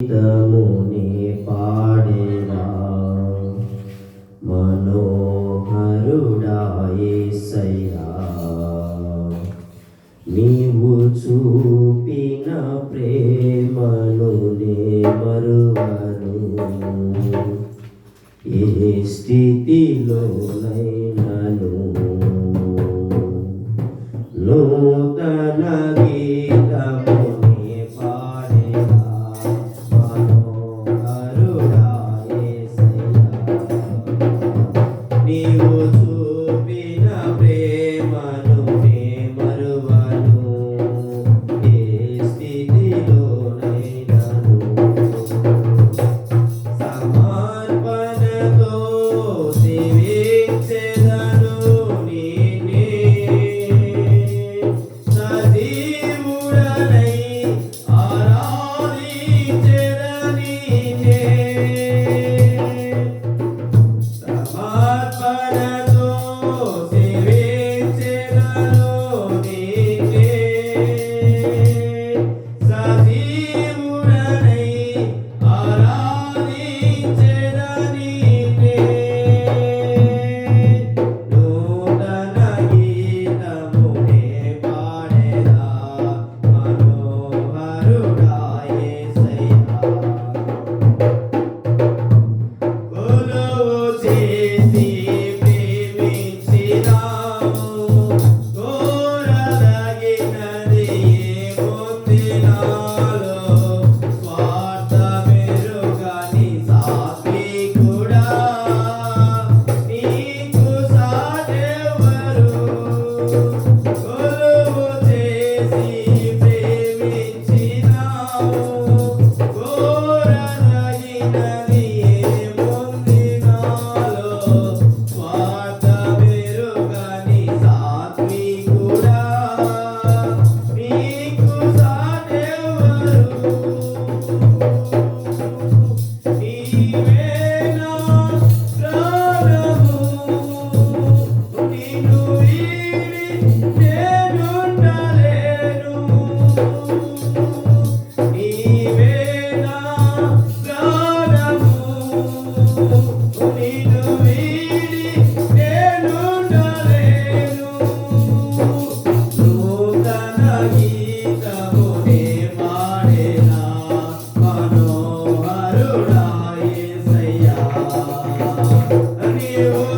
గీతముని పాడేరా మనోహరుడాయేసయ్యా నీవు చూపిన ప్రేమను నే మరువను. ఏ స్థితిలోనైనను you.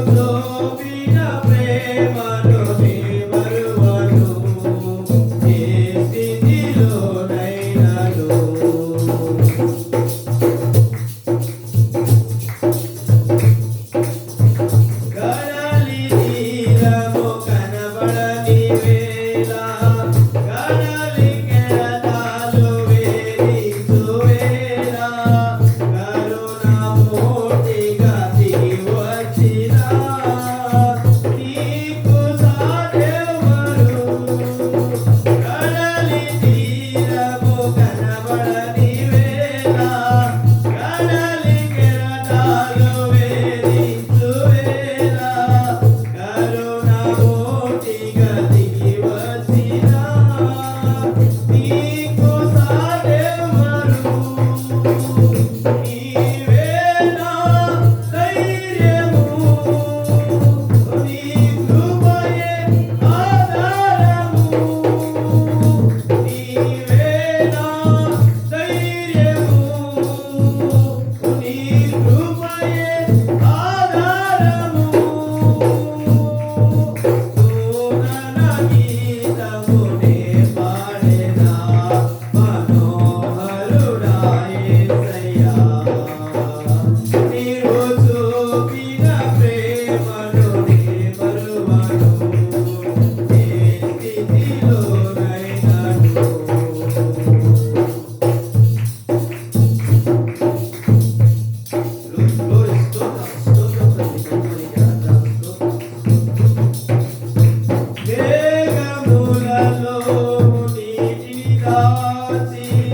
ಕಾಶಿ